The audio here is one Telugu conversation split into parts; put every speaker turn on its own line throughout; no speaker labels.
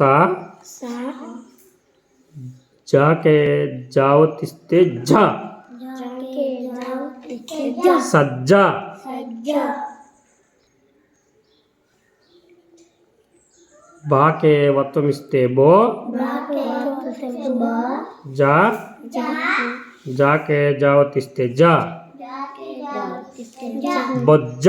सा
सा
जा के जाओ
तिस्ते जा सज्जा
सज्जा
ಬಾ
ಕೆ ಒತ್ತಮಿಸ್ತೆ ಬೋ
ಜಾ ಜಾ ಕೆ ಜಾವತಿಸ್ತೆ
ಜಾ
ಬೊಜ್ಜ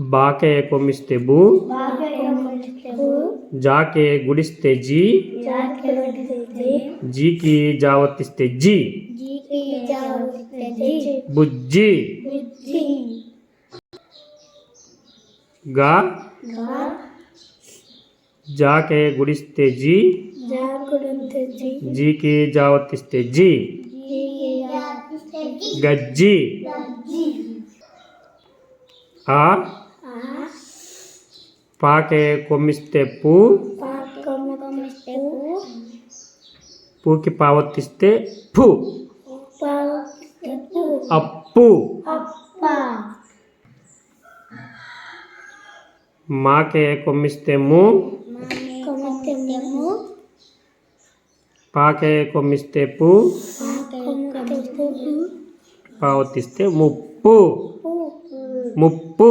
बाके कोमिस्ते बू
जाके गुड़िस्ते जी
जी की जावतिस्ते
जी बुज्जी। गा।
जाके गुड़िस्ते जी
जी की जावतिस्ते जी
గజ్జి. ఆ? పాకే కొమ్మిస్తే పూ.
పాకం కమిస్తే కు
పూకి పావతిస్తే ఫు
పావు కు
అప్పు. మాకే కొమ్మిస్తే ము. పాకే కొమ్మిస్తే పు.
కమితే
పావతిస్తే ముప్పు. ముప్పు.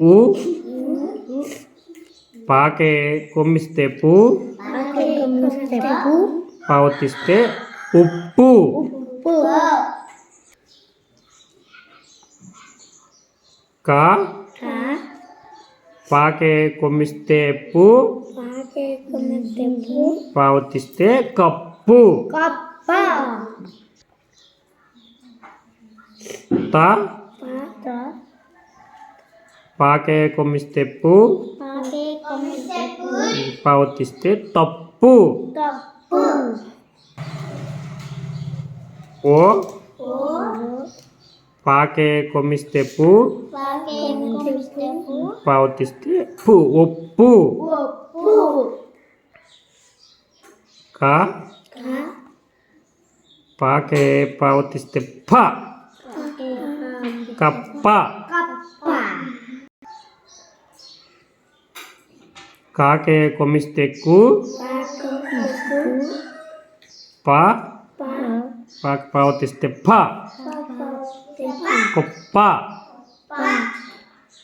ఉ పాకే కొమ్మిస్తే పూ. పావతిస్తే ఉప్పు. కా. పాకే కొమ్మిస్తే పు పావతిస్తే కప్పు. తా పాకే కొమ్మిస్తే పు పావతిస్తే తప్పు. ఓ పాకే కొమ్మిస్తే పు? పావతిస్తే పు. ఒప్పు. కా? పాకే పావతిస్తే
పాకే
కప్ప. కాకే కొమ్మిస్తే కు? పా.
పా.
పావతిస్తే ఫ
పా.
కుప్ప
పా